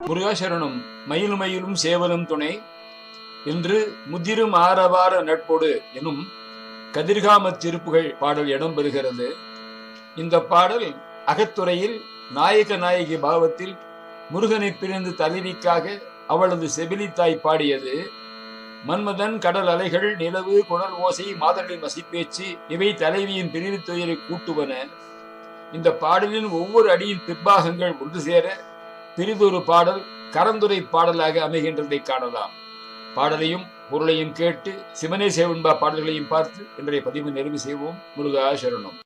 முருகாசரணம் மயிலும் மயிலும் சேவலும் துணை. என்று முதிரும் ஆரவார நட்போடு எனும் கதிர்காம திருப்புகள் பாடல் இடம்பெறுகிறது இந்த பாடல் அகத்துறையில் நாயக நாயகி பாவத்தில் முருகனை பிரிந்து தலைவிக்காக அவளது செவிலித்தாய் பாடியது. மன்மதன் கடல் அலைகள் நிலவு குடல் ஓசை மாதர்களின் மசிப்பேச்சு இவை தலைவியின் பிரிவு துயரை கூட்டுவன. இந்த பாடலின் ஒவ்வொரு அடியின் பிற்பாகங்கள் ஒன்று சேர பிரிதொரு பாடல் கரந்துரை பாடலாக அமைகின்றதை காணலாம். பாடலையும் பொருளையும் கேட்டு சிவனே சேவன்பா பாடல்களையும் பார்த்து இன்றைய பதிவு நிறைவு செய்வோம். முருகா சரணம்.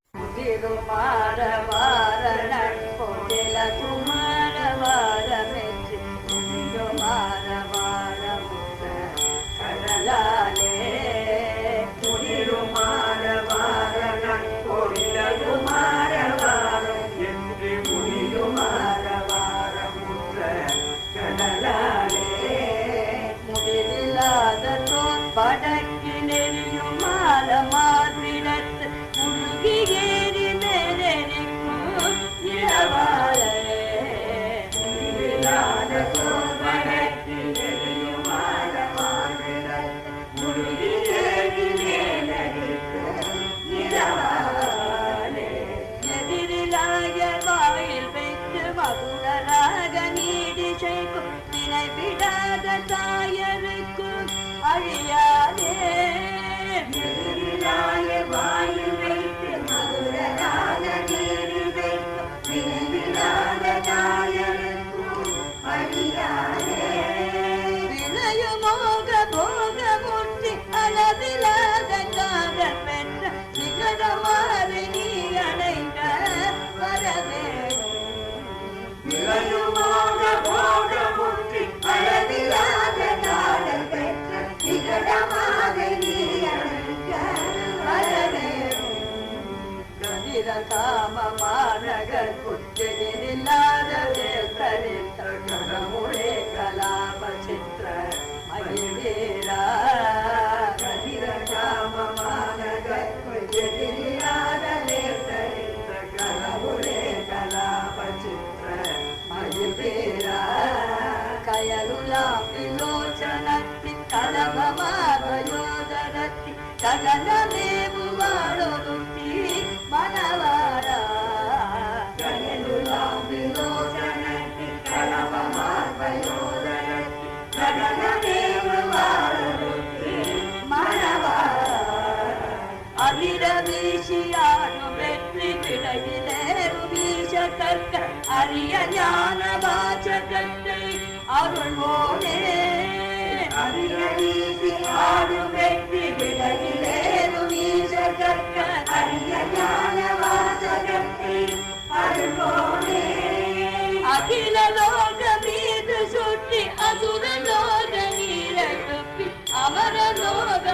விடாத வீசியானு வெற்றி விளைவிலேறு வீச கற்க அரிய ஞான வாசகத்தை அருள்வோனே அரிய வீசி ஆடும் வெற்றி வீச கற்க அரிய ஞான வாசகத்தை அருள்வோனே அகில லோக மீது சுற்றி அசுர லோக நீரழுப்பி அமர லோக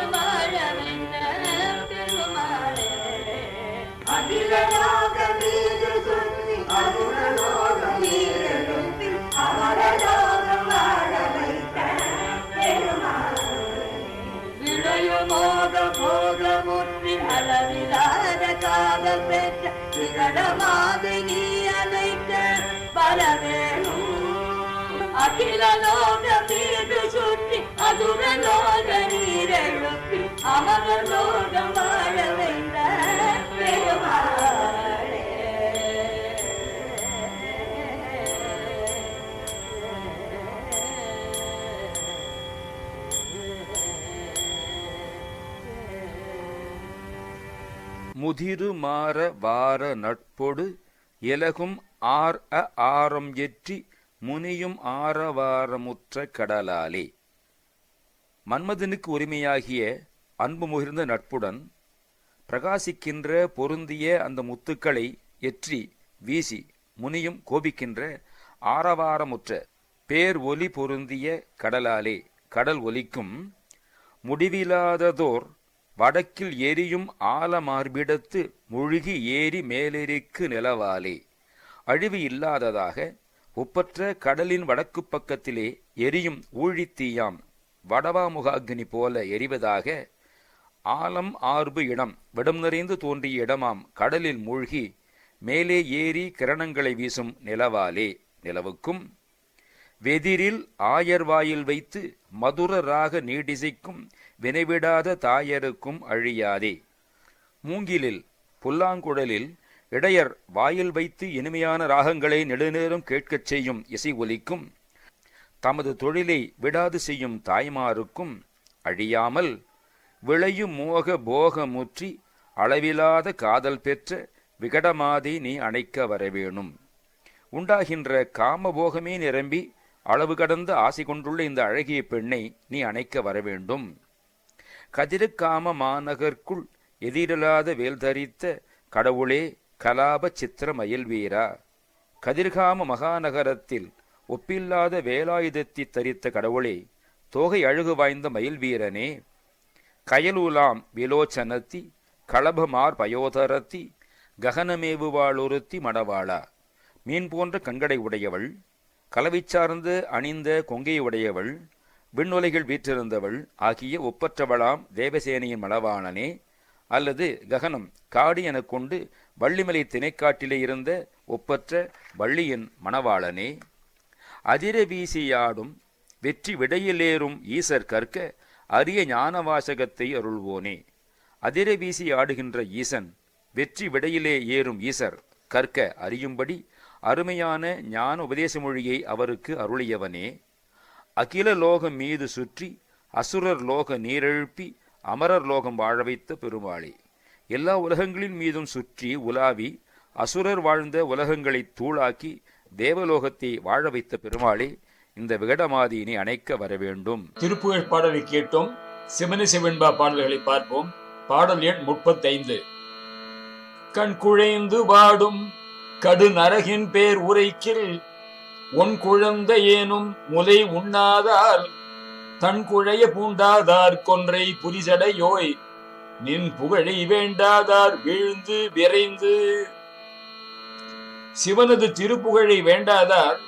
விகடமாதை நீ அழைக்க பலவேணும் அகில லோக மீது சுற்றி அதுர லோக நீரெழுப்பி அமர லோக முதிரு மாற வார நட்பொடு இலகும் ஆர் அ ஆரம் எற்றி முனியும் ஆரவாரமுற்ற கடலாலே மன்மதனுக்கு உரிமையாகிய அன்பு முகிர்ந்த நட்புடன் பிரகாசிக்கின்ற பொருந்திய அந்த முத்துக்களை எற்றி வீசி முனியும் கோபிக்கின்ற ஆரவாரமுற்ற பேர் ஒலி பொருந்திய கடலாலே கடல் ஒலிக்கும் முடிவிலாததோர் வடக்கில் எரியும் ஆலமார்பிடத்து முழுகி ஏறி மேலெரிக்கு நிலவாலே. அழிவு இல்லாததாக ஒப்பற்ற கடலின் வடக்கு பக்கத்திலே எரியும் ஊழித்தீயாம் வடவாமுகாக்னி போல எரிவதாக ஆலம் ஆர்பு இடம் விடம் நிறைந்து தோன்றிய இடமாம் கடலில் மூழ்கி மேலே ஏறி கிரணங்களை வீசும் நிலவாலே. நிலவுக்கும் வெதிரில் ஆயர் வாயில் வைத்து மதுர ராக நீடிசைக்கும் வினைவிடாத தாயருக்கும் அழியாதே. மூங்கிலில் புல்லாங்குழலில் இடையர் வாயில் வைத்து இனிமையான ராகங்களை நெடுநேரம் கேட்கச் செய்யும் இசை ஒலிக்கும் தமது தொழிலை விடாது செய்யும் தாய்மாருக்கும் அழியாமல் விளையும் மோக போகமுற்றி அளவிலாத காதல் பெற்ற விகடமாதி நீ அணைக்க வரவேணும். உண்டாகின்ற காமபோகமே நிரம்பி அளவு கடந்த ஆசை கொண்டுள்ள இந்த அழகிய பெண்ணை நீ அணைக்க வரவேண்டும். கதிருக்காம மாநகர்க்குள் எதிரில்லாத வேல் தரித்த கடவுளே கலாப சித்திர மயில் வீரா கதிர்காம மகாநகரத்தில் ஒப்பில்லாத வேலாயுதத்தை தரித்த கடவுளே தோகை அழகு வாய்ந்த மயில் வீரனே கயலூலாம் விலோச்சனத்தி களபமார் பயோதரத்தி ககனமேவுவாளுருத்தி மடவாளா. மீன் போன்ற கண்கடை உடையவள் கலவை சார்ந்து அணிந்த கொங்கை உடையவள் விண்ணுலைகள் வீற்றிருந்தவள் ஆகிய ஒப்பற்றவளாம் தேவசேனையின் மலவாணனே அல்லது ககனம் காடு எனக் கொண்டு வள்ளிமலை திணைக்காட்டிலே இருந்த ஒப்பற்ற வள்ளியின் மணவாளனே. அதிர வீசியாடும் வெற்றி விடையிலேறும் ஈசர் கற்க அரிய ஞானவாசகத்தை அருள்வோனே. அதிர வீசி ஆடுகின்ற ஈசன் வெற்றி விடையிலே ஏறும் ஈசர் கற்க அறியும்படி அருமையான ஞான உபதேச மொழியை அவருக்கு அருளியவனே. அகில லோகம் மீது சுற்றி அசுரர் லோக நீரெழுப்பி அமரர் லோகம் வாழ வைத்த பெருமாளே. எல்லா உலகங்களின் மீதும் சுற்றி உலாவி அசுரர் வாழ்ந்த உலகங்களை தூளாக்கி தேவலோகத்தை வாழ வைத்த பெருமாளே இந்த விகடமாதியினை அணைக்க வர வேண்டும். திருப்புகழ் பாடலை கேட்டோம். சிவனி சிவன்பா பாடல்களை பார்ப்போம். பாடல் எண் முப்பத்தைந்து. கண் குழைந்து வாடும் கடு நரகின் பேர் உரைக்கில் உன் குழந்தையேனும் ஏனும் முலை உண்ணாதால் தன் குழைய பூண்டாதார் கொன்றை புரிசடையோய் நின் புகழை வேண்டாதார் வீழ்ந்து விரைந்து. சிவனது திருப்புகழை வேண்டாதார்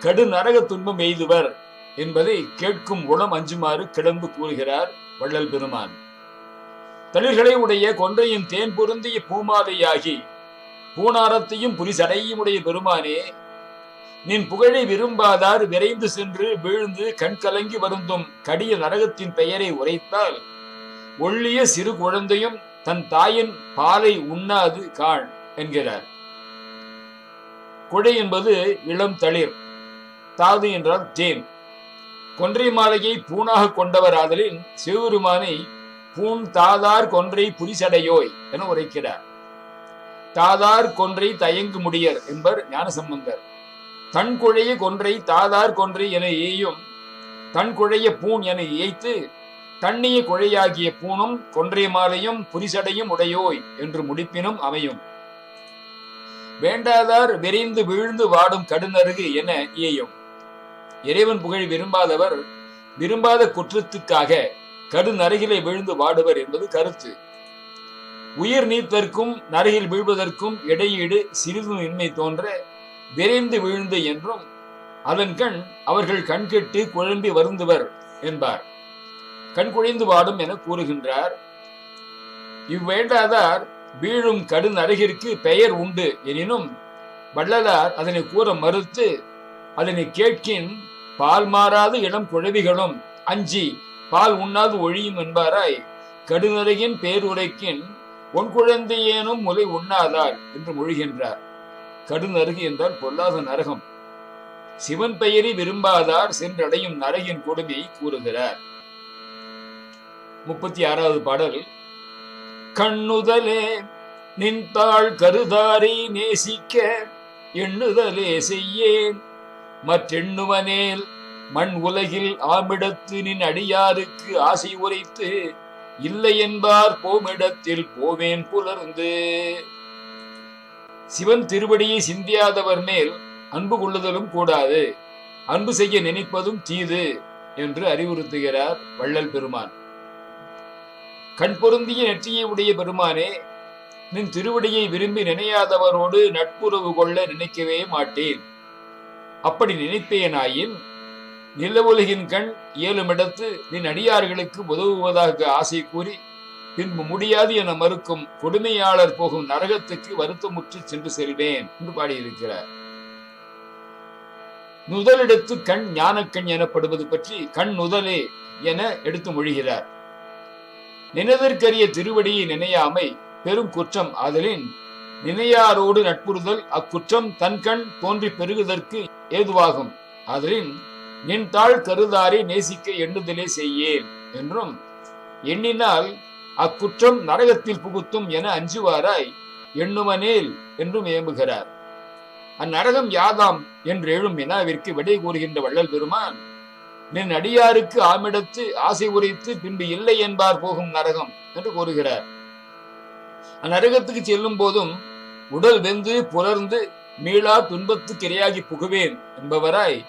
கடு நரக துன்பம் எய்துவர் என்பதை கேட்கும் உளம் அஞ்சுமாறு கிளம்பு கூறுகிறார் வள்ளல் பெருமான். தளிர்களை உடைய கொன்றையின் தேன் பொருந்திய பூமாதையாகி பூனாரத்தையும் புரிசடையும் உடைய பெருமானே நின் புகழை விரும்பாதார் விரைந்து சென்று வீழ்ந்து கண் கலங்கி வருந்தும் கடிய நரகத்தின் பெயரை உரைத்தால் ஒள்ளிய சிறு குழந்தையும் தன் தாயின் பாலை உண்ணாது காண் என்கிறார். கொடை என்பது இளம் தளிர் தாது என்றால் தேன். கொன்றை மாலையை பூணாக கொண்டவர் ஆதலின் சிவபெருமானை பூண் தாதார் கொன்றை புரிசடையோய் என உரைக்கிறார். தாதார் கொன்றை தயங்கு முடியர் என்பர் ஞானசம்பந்தர். தன் குழைய கொன்றை தாதார் கொன்றை என ஏயும் தன் குழைய பூண் என இயைத்து தண்ணிய குழையாகிய பூணும் கொன்றை மாலையும் புரிசடையும் உடையோய் என்று முடிப்பினும் அமையும். வேண்டாதார் விரைந்து வீழ்ந்து வாடும் கடுநருகு என இயையும் இறைவன் புகழ் விரும்பாதவர் விரும்பாத குற்றத்துக்காக கடு நரகிலே விழுந்து வாடுவர் என்பது கருத்து. உயிர் நீத்தற்கும் நரகில் வீழ்வதற்கும் இடையீடு சிறிதும் இன்மை தோன்ற விரைந்து விழுந்து என்றும் அதன் கண் அவர்கள் கண்கெட்டு குழம்பி வருந்துவர் என்பார். கண் குழைந்து வாடும் என கூறுகின்றார். இவ்வேண்டாதார் வீழும் கடுநரகிற்கு பெயர் உண்டு எனினும் வள்ளலார் அதனை கூற மறுத்து அதனை கேட்கின் பால் மாறாது இளம் குழவிகளும் அஞ்சி பால் உண்ணாது ஒழியும் என்பாராய் கடுநரகின் பேருரைக்கின் உன் குழந்தையேனும் முலை உண்ணாதார் என்று மொழிகின்றார். கடுநரகு என்றால் பொல்லாத நரகம். சிவன் பெயரை விரும்பாதார் சென்றடையும் நரகின் கொடுமையை கூறுகிறார். முப்பத்தி ஆறாவது பாடல். கண்ணுதலே நின்றாள் கருதாரை நேசிக்க எண்ணுதலே செய்யேன். மற்றெண்ணுவனேல் மண் உலகில் ஆமிடத்து நின் அடியாருக்கு ஆசை உரைத்து இல்லை என்பார் போமிடத்தில் போவேன் புலர்ந்து. சிவன் திருவடியை சிந்தியாதவர் மேல் அன்பு கொள்ளுதலும் கூடாது. அன்பு செய்ய நினைப்பதும் தீது என்று அறிவுறுத்துகிறார் வள்ளல் பெருமான். கண் பொருந்திய நெற்றியை உடைய பெருமானே நின் திருவடியை விரும்பி நினையாதவரோடு நட்புறவு கொள்ள நினைக்கவே மாட்டேன். அப்படி நினைப்பேனாயின் நில உலகின் கண் இயலுமிடத்து நின் அடியார்களுக்கு உதவுவதாக ஆசை கூறி பின்பு முடியாது என மறுக்கும் கொடுமையாளர் போகும் நரகத்துக்கு வருத்தமுற்று சென்று செல்வேன் என்று பாடியிருக்கிறார். நுதலெடுத்து கண் ஞானக்கண் எனப்படுவது பற்றி கண் நுதலே என எடுத்து மொழிகிறார். நினைதற்கரிய திருவடியை நினையாமை பெரும் குற்றம் ஆதலின் நினையாரோடு நட்புறுதல் அக்குற்றம் தன் கண் தோன்றி பெருகுதற்கு ஏதுவாகும். ஆதலின் நின் தாழ் கருதாரை நேசிக்க எண்ணுதலே செய்யேன் என்றும் எண்ணினால் அக்குற்றம் நரகத்தில் புகுத்தும் என அஞ்சுவாராய். எண்ணுமனேல் என்றும் ஏம்புகிறார். அந்நரகம் யாதாம் என்று எழும் வினாவிற்கு விடை கூறுகின்ற வள்ளல் பெருமான் நின் அடியாருக்கு ஆமிடத்து ஆசை உரைத்து பின்பு இல்லை என்பார் போகும் நரகம் என்று கூறுகிறார். அந்நரகத்துக்கு செல்லும் போதும் உடல் வெந்து புலர்ந்து மீளா துன்பத்துக்கு இரையாகி புகுவேன் என்பவராய்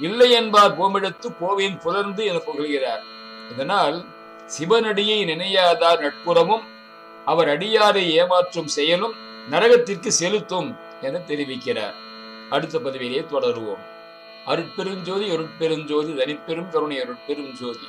இல்லை என்பார் போமிடத்து போவேன் புலர்ந்து என புகழ்கிறார். இதனால் சிவனடியை நினையாதார் நட்புறமும் அவர் அடியாரை ஏமாற்றும் செயலும் நரகத்திற்கு செலுத்தும் என தெரிவிக்கிறார். அடுத்த பதிவிலேயே தொடருவோம். அருட்பெருஞ்சோதி அருட்பெருஞ்சோதி தனிப்பெரும் கருணை அருட்பெரும் ஜோதி